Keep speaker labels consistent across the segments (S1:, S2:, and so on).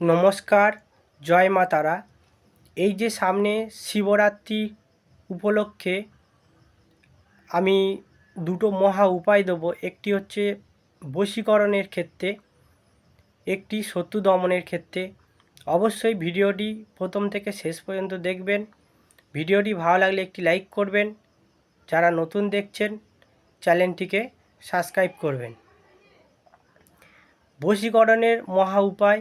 S1: নমস্কার, জয় মা তারা। এই যে সামনে শিবরাত্রি উপলক্ষে আমি দুটো মহা উপায় দেবো। একটি হচ্ছে বশীকরণের ক্ষেত্রে, একটি শত্রু দমনের ক্ষেত্রে। অবশ্যই ভিডিওটি প্রথম থেকে শেষ পর্যন্ত দেখবেন। ভিডিওটি ভালো লাগলে একটি লাইক করবেন। যারা নতুন দেখছেন, চ্যানেলটিকে সাবস্ক্রাইব করবেন। বশীকরণের মহা উপায়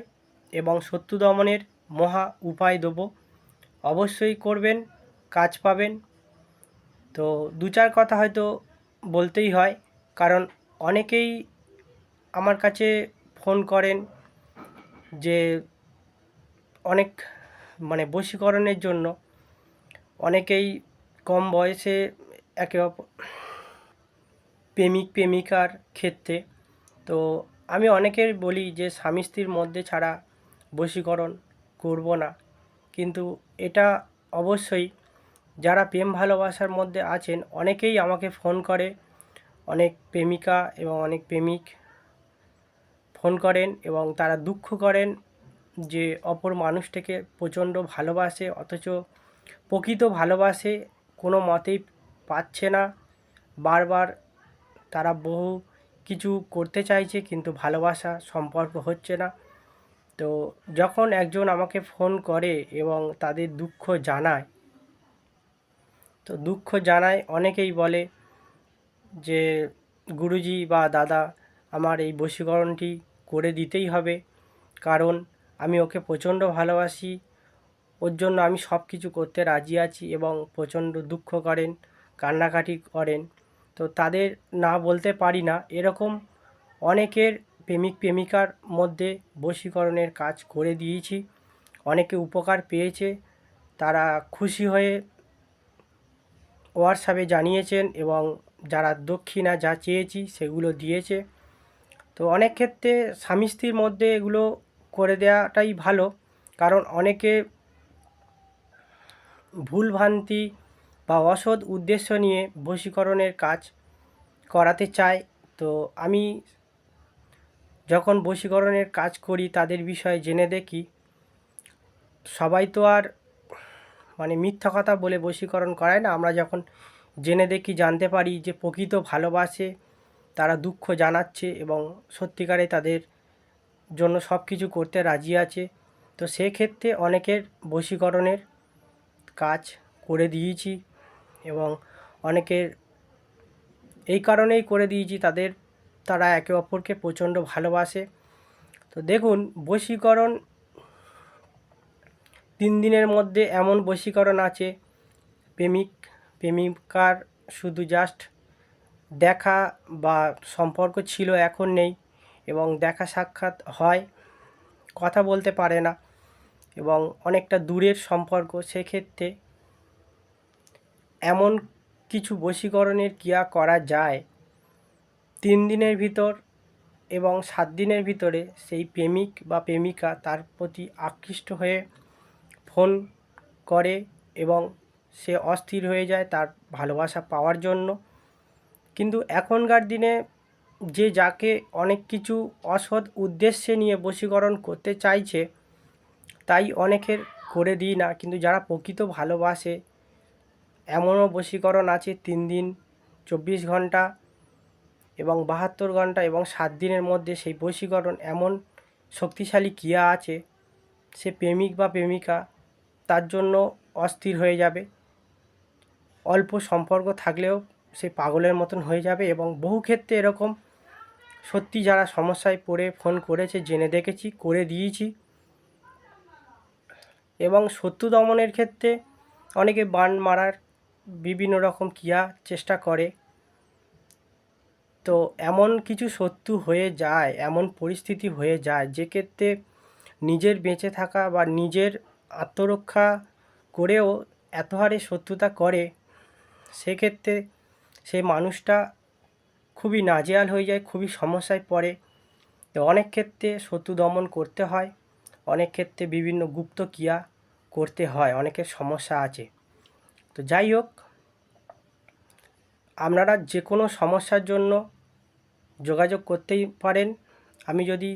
S1: এবং শত্রু দমনের মহা উপায় দেবো। অবশ্যই করবেন, কাজ পাবেন। তো দু চার কথা হয়তো বলতেই হয়, কারণ অনেকেই আমার কাছে ফোন করেন যে অনেক মানে বশীকরণের জন্য। অনেকেই কম বয়সে একে অপর প্রেমিক, প্রেমিকার ক্ষেত্রে। তো আমি অনেকের বলি যে স্বামী স্ত্রীর মধ্যে ছাড়া বশীকরণ করব না। কিন্তু এটা অবশ্যই যারা প্রেম ভালোবাসার মধ্যে আছেন, অনেকেই আমাকে ফোন করে, অনেক প্রেমিকা এবং অনেক প্রেমিক ফোন করেন এবং তারা দুঃখ করেন যে অপর মানুষটাকে প্রচণ্ড ভালোবাসে, অথচ প্রকৃত ভালোবাসে কোনো মতেই পাচ্ছে না। বারবার তারা বহু কিছু করতে চাইছে কিন্তু ভালোবাসা সম্পর্ক হচ্ছে না। তো যখন একজন আমাকে ফোন করে এবং তাদের দুঃখ জানায়, তো দুঃখ জানায় অনেকেই বলে যে, গুরুজি বা দাদা, আমার এই বশীকরণটি করে দিতেই হবে। কারণ আমি ওকে প্রচণ্ড ভালোবাসি। ওর জন্য আমি সব কিছু করতে রাজি আছি এবং প্রচণ্ড দুঃখ করেন, কান্নাকাটি করেন। তো তাদের না বলতে পারি না। এরকম অনেকের প্রেমিক প্রেমিকার মধ্যে বশীকরণের কাজ করে দিয়েছি। অনেকে উপকার পেয়েছে। তারা খুশি হয়ে হোয়াটসঅ্যাপে জানিয়েছেন এবং যারা দক্ষিণা যা চেয়েছি সেগুলো দিয়েছে। তো অনেক ক্ষেত্রে স্বামী স্ত্রীর মধ্যে এগুলো করে দেওয়াটাই ভালো। কারণ অনেকে ভুলভ্রান্তি বা অসৎ উদ্দেশ্য নিয়ে বশীকরণের কাজ করাতে চায়। তো আমি যখন বশীকরণের কাজ করি, তাদের বিষয়ে জেনে দেখি, সবাই তো আর মানে মিথ্যা কথা বলে বশীকরণ করায় না। আমরা যখন জেনে দেখি, জানতে পারি যে প্রকৃত ভালোবাসে, তারা দুঃখ জানাচ্ছে এবং সত্যিকারে তাদের জন্য সব কিছু করতে রাজি আছে। তো সেক্ষেত্রে অনেকের বশীকরণের কাজ করে দিয়েছি এবং অনেকের এই কারণেই করে দিয়েছি। তাদের তারা একে অপরকে প্রচণ্ড ভালোবাসে। তো দেখুন, বশীকরণ তিন দিনের মধ্যে এমন বশীকরণ আছে, প্রেমিক, প্রেমিকার শুধু জাস্ট দেখা বা সম্পর্ক ছিল, এখন নেই এবং দেখা সাক্ষাৎ হয়, কথা বলতে পারে না এবং অনেকটা দূরের সম্পর্ক। সেক্ষেত্রে এমন কিছু বশীকরণের ক্রিয়া করা যায় তিন দিনের ভিতর এবং সাত দিনের ভিতরে সেই প্রেমিক বা প্রেমিকা তার প্রতি আকৃষ্ট হয়ে ফোন করে এবং সে অস্থির হয়ে যায় তার ভালোবাসা পাওয়ার জন্য। কিন্তু এখনকার দিনে যে যাকে অনেক কিছু অসৎ উদ্দেশ্যে নিয়ে বশীকরণ করতে চাইছে, তাই অনেকের করে দিই না। কিন্তু যারা প্রকৃত ভালোবাসে, এমনও বশীকরণ আছে, তিন দিন, চব্বিশ ঘণ্টা এবং বাহাত্তর ঘণ্টা এবং সাত দিনের মধ্যে সেই বশীকরণ এমন শক্তিশালী ক্রিয়া আছে, সে প্রেমিক বা প্রেমিকা তার জন্য অস্থির হয়ে যাবে। অল্প সম্পর্ক থাকলেও সে পাগলের মতন হয়ে যাবে এবং বহু ক্ষেত্রে এরকম সত্যি যারা সমস্যায় পড়ে ফোন করেছে, জেনে দেখেছি, করে দিয়েছি। এবং শত্রু দমনের ক্ষেত্রে অনেকে বান মারার বিভিন্ন রকম ক্রিয়া চেষ্টা করে। তো এমন কিছু শত্রু হয়ে যায়, এমন পরিস্থিতি হয়ে যায় যে ক্ষেত্রে নিজের বেঁচে থাকা বা নিজের আত্মরক্ষা করেও এত হারে শত্রুতা করে সেক্ষেত্রে সে মানুষটা খুবই নাজেহাল হয়ে যায়, খুবই সমস্যায় পড়ে। তো অনেক ক্ষেত্রে শত্রু দমন করতে হয়, অনেক ক্ষেত্রে বিভিন্ন গুপ্ত ক্রিয়া করতে হয়, অনেকের সমস্যা আছে। তো যাই হোক, আপনারা যে কোনো সমস্যার জন্য যোগাযোগ করতেই পারেন। আমি যদি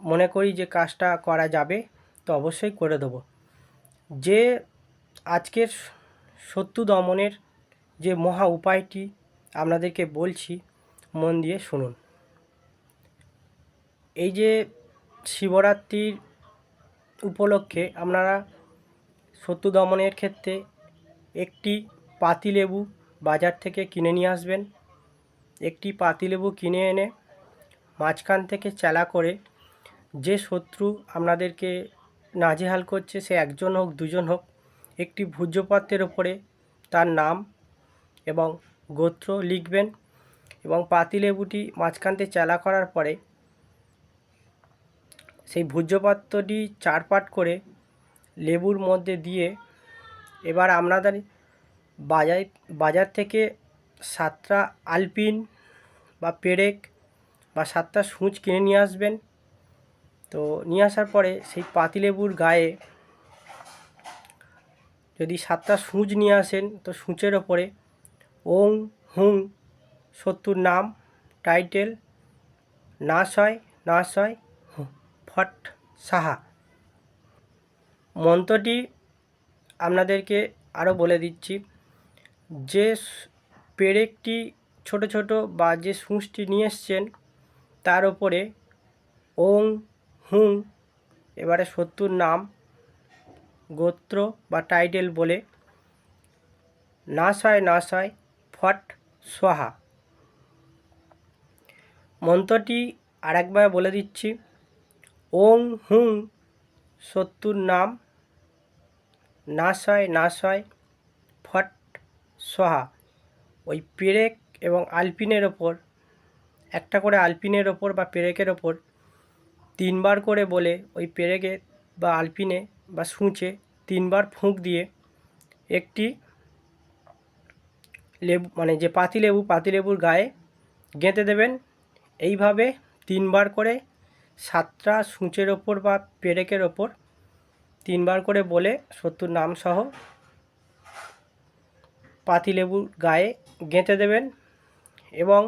S1: মনে করি যে কাজটা করা যাবে, তো অবশ্যই করে দেবো। যে আজকের শত্রু দমনের যে মহা উপায়টি আপনাদেরকে বলছি, মন দিয়ে শুনুন। এই যে শিবরাত্রির উপলক্ষে আপনারা শত্রু দমনের ক্ষেত্রে একটি পাতিলেবু বাজার থেকে কিনে নিয়ে আসবেন। একটি পাতিলেবু কিনে এনে মাঝখান থেকে চেলা করে যে শত্রু আপনাদেরকে নাজেহাল করছে সে একজন হোক, দুজন হোক, একটি ভূজ্যপত্রের ওপরে তার নাম এবং গোত্র লিখবেন এবং পাতিলেবুটি মাঝখান থেকে চেলা করার পরে সেই ভূজ্যপত্রটি চার পাট করে লেবুর মধ্যে দিয়ে এবার আপনাদের বাজার বাজার থেকে সাতটা আলপিন বা পেরেক বা সাতটা সূচ কিনে নিয়ে আসবেন। তো নিয়ে আসার পরে সেই পাতিলেবুর গায়ে যদি সাতটা সূচ নিয়ে আসেন, তো সূচের ওপরে ওং হুং শত্রুর নাম, টাইটেল নাশ হয় নাশ হয় ফট সাহা। মন্ত্রটি আপনাদেরকে আরও বলে দিচ্ছি, যে পেরেকটি ছোট ছোট বা যে সূঁচটি নিয়ে এসছেন। তার ওপরে ওং হুং, এবারে শত্রুর নাম, গোত্র বা টাইটেল বলে নাশ হয় নাশ হয় ফট সোহা। মন্ত্রটি আরেকবার বলে দিচ্ছি, ওং হুং শত্রুর নাম নাশ হয় নাশ হয় ফট সোহা। ওই পেরেক এবং আলপিনের ওপর, একটা করে আলপিনের ওপর বা পেরেকের ওপর তিনবার করে বলে ওই পেরেকে বা আলপিনে বা সূঁচে তিনবার ফুঁক দিয়ে একটি লেবু মানে যে পাতিলেবু পাতিলেবুর গায়ে গেঁথে দেবেন। এইভাবে তিনবার করে সাতটা সূঁচের ওপর বা পেরেকের ওপর তিনবার করে বলে শত্রুর নাম সহ পাতিলেবুর গায়ে গেঁথে দেবেন এবং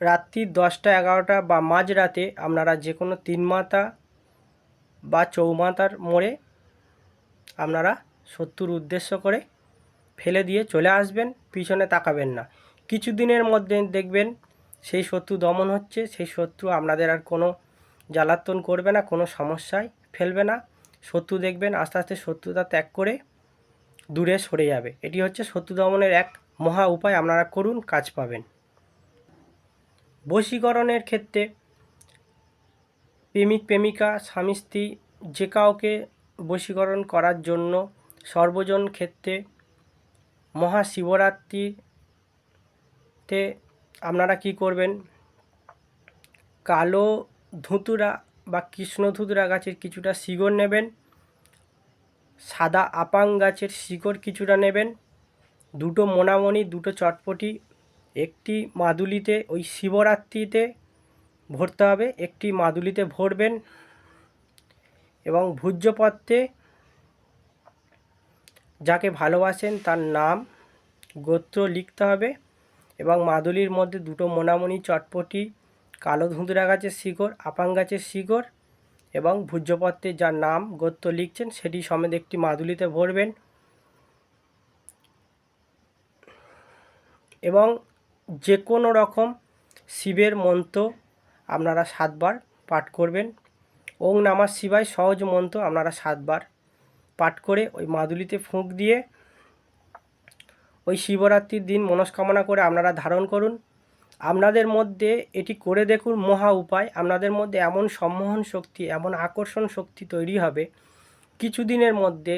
S1: রাত্রি দশটা এগারোটা বা মাঝরাতে আপনারা যে কোনো তিন মাথা বা চৌমাথার মোড়ে আপনারা শত্রুর উদ্দেশ্য করে ফেলে দিয়ে চলে আসবেন, পিছনে তাকাবেন না। কিছু দিনের মধ্যে দেখবেন সেই শত্রু দমন হচ্ছে, সেই শত্রু আপনাদের আর কোনো জ্বালাতন করবে না, কোনো সমস্যায় ফেলবে না। শত্রু দেখবেন, আস্তে আস্তে শত্রুতা ত্যাগ করে দূরে সরে যাবে। এটি হচ্ছে শত্রু দমনের এক মহা উপায়। আপনারা করুন, কাজ পাবেন। বশীকরণের ক্ষেত্রে প্রেমিক, প্রেমিকা, স্বামী, স্ত্রী যে কাউকে বশীকরণ করার জন্য সর্বজন ক্ষেত্রে মহাশিবরাত্রিতে আপনারা কি করবেন? কালো ধুতুরা বা কৃষ্ণ ধুতুরা গাছের কিছুটা শিকড় নেবেন। সাদা আপাং গাছের শিকড় কিছুটা নেবেন। দুটো মোনামণি দুটো চটপটি, একটি মাদুলিতে, ওই শিবরাত্রিতে ভরতে হবে, একটি মাদুলিতে ভরবেন এবং ভূজ্যপত্রে যাকে ভালোবাসেন তার নাম, গোত্র লিখতে হবে এবং মাদুলির মধ্যে দুটো মোনামণি চটপটি, কালো ধুঁদরা গাছের শিকড়, আপাং গাছের শিকড় এবং ভূজ্যপত্রে যার নাম, গোত্র লিখছেন, সেটি সমেত একটি মাদুলিতে ভরবেন। এবং যে কোনো রকম শিবের মন্ত্র আপনারা সাতবার পাঠ করবেন। ওং নামাজ শিবায় সহজ মন্ত্র আপনারা সাতবার পাঠ করে ওই মাদুলিতে ফুঁক দিয়ে ওই শিবরাত্রির দিন মনস্কামনা করে আপনারা ধারণ করুন। আপনাদের মধ্যে এটি করে দেখুন মহা উপায়। আপনাদের মধ্যে এমন সম্মোহন শক্তি, এমন আকর্ষণ শক্তি তৈরি হবে কিছুদিনের মধ্যে,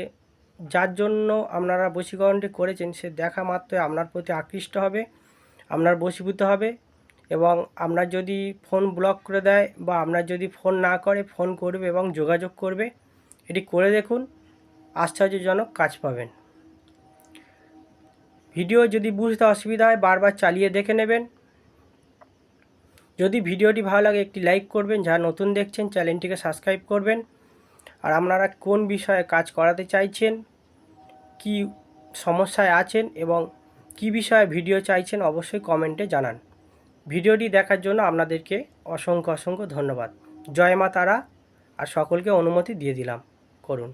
S1: যার জন্য আপনারা বশীকরণটি করেছেন, সে দেখা মাত্র আপনার প্রতি আকৃষ্ট হবে, আপনার বশীভূত হবে এবং আপনার যদি ফোন ব্লক করে দেয় বা আপনার যদি ফোন না করে, ফোন করবে এবং যোগাযোগ করবে, এটি করে দেখুন, আশ্চর্যজনক কাজ পাবেন। ভিডিও যদি বুঝতে অসুবিধা হয়, বারবার চালিয়ে দেখে নেবেন। যদি ভিডিওটি ভালো লাগে, একটি লাইক করবেন। যারা নতুন দেখছেন, চ্যানেলটিকে সাবস্ক্রাইব করবেন। আর আপনারা কোন বিষয়ে কাজ করাতে চাইছেন, কি সমস্যায় আছেন এবং কি বিষয়ে ভিডিও চাইছেন, অবশ্যই কমেন্টে জানান। ভিডিওটি দেখার জন্য আপনাদেরকে অসংখ্য অসংখ্য ধন্যবাদ। জয় মা তারা, আর সকলকে অনুমতি দিয়ে দিলাম। করুন।